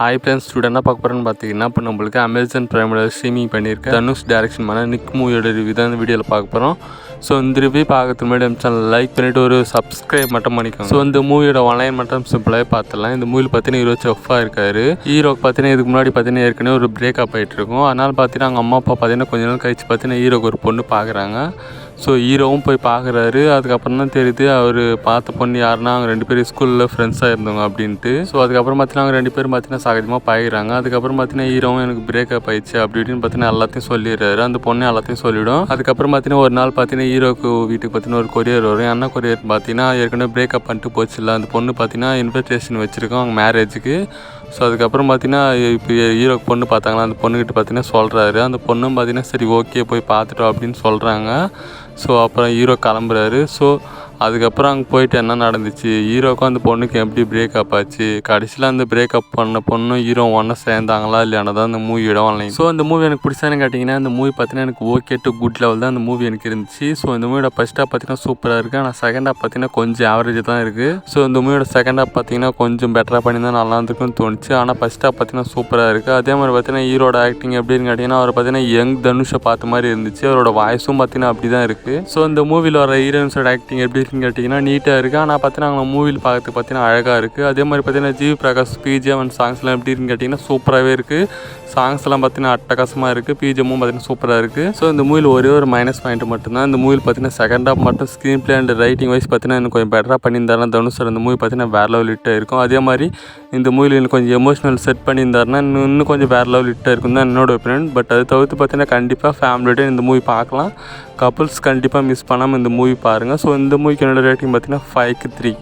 Hi friends ஸ்டூடெண்டாக பார்க்க போகிறேன்னு பார்த்தீங்கன்னா இப்போ நம்மளுக்கு அமேசான் ப்ரைமில் ஸ்ட்ரீமிங் பண்ணியிருக்கேன் தனுஷ் டேரக்ஷன் பண்ண நிக் மூவியோட ரிவ்யூ தான் இந்த வீடியோவில் பார்க்க போகிறோம் ஸோ இந்த ரிவ்யூ பார்க்கறதுக்கு முன்னாடி நம்ம சேனல் லைக் பண்ணிவிட்டு ஒரு சப்ஸ்கிரைப் மட்டும் பண்ணிக்கோங்க. ஸோ இந்த மூவியோட ஒன்லைன் மட்டும் சிம்பிளாகவே பார்த்துடலாம். இந்த மூவியில் பார்த்தீங்கன்னா ஹீரோ செஃப்பாக இருக்காரு. ஹீரோக்கு பார்த்தீங்கன்னா இதுக்கு முன்னாடி பார்த்தீங்கன்னா ஏற்கனவே ஒரு பிரேக்கப் ஆகிட்டு இருக்கும். அதனால் பார்த்தீங்கன்னா அவங்க அம்மா அப்பா பார்த்தீங்கன்னா கொஞ்ச நாள் கழிச்சு பார்த்தீங்கன்னா ஹீரோக்கு ஒரு பொண்ணு பார்க்குறாங்க. ஸோ ஹீரோவும் போய் பார்க்குறாரு. அதுக்கப்புறம் தான் தெரியுது அவர் பார்த்த பொண்ணு யாருன்னா அவங்க ரெண்டு பேரும் ஸ்கூலில் ஃப்ரெண்ட்ஸாக இருந்தவங்க அப்படின்ட்டு. ஸோ அதுக்கப்புறம் பார்த்தீங்கன்னா அவங்க ரெண்டு பேரும் பார்த்தீங்கன்னா சகஜமாக பாயிறாங்க. அதுக்கப்புறம் பார்த்தீங்கன்னா ஹீரோவும் எனக்கு பிரேக்கப் ஆயிடுச்சு அப்படி இப்படின்னு பார்த்தீங்கன்னா எல்லாத்தையும் சொல்லிடுறாரு. அந்த பொண்ணு எல்லாத்தையும் சொல்லிவிடும் அதுக்கப்புறம் பார்த்தீங்கன்னா ஒரு நாள் பார்த்தீங்கன்னா ஹீரோக்கு வீட்டுக்கு பார்த்தீங்கன்னா ஒரு கொரியர் வரும். என்ன கொரியர் பார்த்தீங்கன்னா ஏற்கனவே பிரேக்கப் பண்ணிட்டு போச்சுல அந்த பொண்ணு பார்த்தீங்கன்னா இன்விடேஷன் வச்சுருக்கோம் அவங்க மேரேஜுக்கு ஸோ அதுக்கப்புறம் பார்த்தீங்கன்னா இப்போ ஹீரோக்கு பொண்ணு பார்த்தாங்களா அந்த பொண்ணுக்கிட்ட பார்த்தீங்கன்னா சொல்கிறாரு அந்த பொண்ணும் பார்த்தீங்கன்னா சரி ஓகே போய் பார்த்துட்டோம் அப்படின்னு சொல்கிறாங்க ஸோ அப்புறம் ஹீரோ கிளம்புறாரு. ஸோ அதுக்கப்புறம் அங்கே போயிட்டு என்ன நடந்துச்சு? ஹீரோக்கும் அந்த பொண்ணுக்கு எப்படி பிரேக்கப் ஆச்சு? கடைசியில் அந்த பிரேக்கப் பண்ண பொண்ணும் ஹீரோ ஒன்றா சேர்ந்தாங்களா இல்லையானா தான் அந்த மூவியோட ஆன்லைன் ஸோ அந்த மூவி எனக்கு பிடிச்சானு கேட்டிங்கன்னா அந்த மூவி பார்த்தீங்கன்னா எனக்கு ஓகே டு குட் லெவல் தான் அந்த மூவி எனக்கு இருந்துச்சு. ஸோ இந்த மூவியோட ஃபஸ்ட் ஹாப் பார்த்தீங்கன்னா சூப்பராக இருக்குது ஆனால் செகண்ட் ஹாப் பார்த்தீங்கன்னா கொஞ்சம் ஆவரேஜ் தான் இருக்குது ஸோ இந்த மூவியோட செகண்ட் ஹாப் பார்த்தீங்கன்னா கொஞ்சம் பெட்டராக பண்ணியிருந்தா நல்லா இருந்திருக்குன்னு தோணுச்சு. ஆனால் ஃபஸ்ட் ஹாப் பார்த்தீங்கன்னா சூப்பராக இருக்குது அதே மாதிரி பார்த்தீங்கன்னா ஹீரோட ஆக்டிங் எப்படின்னு கேட்டிங்கன்னா அவர் பார்த்தீங்கன்னா யங் தனுஷை பார்த்த மாதிரி இருந்துச்சு. அவரோட வாய்ஸும் பார்த்தீங்கன்னா அப்படி தான் இருக்குது ஸோ இந்த மூவியில் வர ஹீரோயின்ஸோட ஆக்டிங் எப்படி இருக்குன்னு கேட்டிங்கன்னா நீட்டாக இருக்குது ஆனால் பார்த்தீங்கன்னா அவங்க மூவியில் பார்க்கறதுக்கு பார்த்தீங்கன்னா அழகாக இருக்குது அதே மாதிரி பார்த்தீங்கன்னா ஜிவி பிரகாஷ் பிஜிஎம் அண்ட் சாங்ஸ்லாம் எப்படி இருக்குன்னு கேட்டிங்கன்னா சூப்பராகவே இருக்குது சாங்ஸ்லாம் பார்த்தீங்கன்னா அட்டகாசமாக இருக்குது பிஜிஎம்மும் பார்த்தீங்கன்னா சூப்பராக இருக்குது ஸோ இந்த மூவியில் ஒரே ஒரு மைனஸ் பாயிண்ட் மட்டும்தான். இந்த மூவியில் பார்த்தீங்கன்னா செகண்ட் ஹாப் மட்டும் screenplay and writing wise பார்த்தீங்கன்னா இன்னும் கொஞ்சம் பெட்டராக பண்ணியிருந்தாருன்னா தனுஷ் அந்த மூவி பார்த்தீங்கன்னா வேறு லெவல் ஹிட்டாக இருக்கும். அதே மாதிரி இந்த மூவியில் இன்னும் கொஞ்சம் எமோஷனல் செட் பண்ணியிருந்தாருன்னா இன்னும் இன்னும் கொஞ்சம் வேறு லெவல் ஹிட்டாக இருக்கும் தான் என்னோட ஒப்பீனியன் பட் அது தவிர்த்து பார்த்தீங்கன்னா கண்டிப்பாக ஃபேமிலியோட இந்த மூவி பார்க்கலாம். கப்புள்ஸ் கண்டிப்பாக மிஸ் பண்ணாமல் இந்த மூவி பாருங்கள் ஸோ இந்த மூவிக்கு என்னோடய ரேட்டிங் பார்த்தீங்கன்னா ஃபைவ்க்கு த்ரீ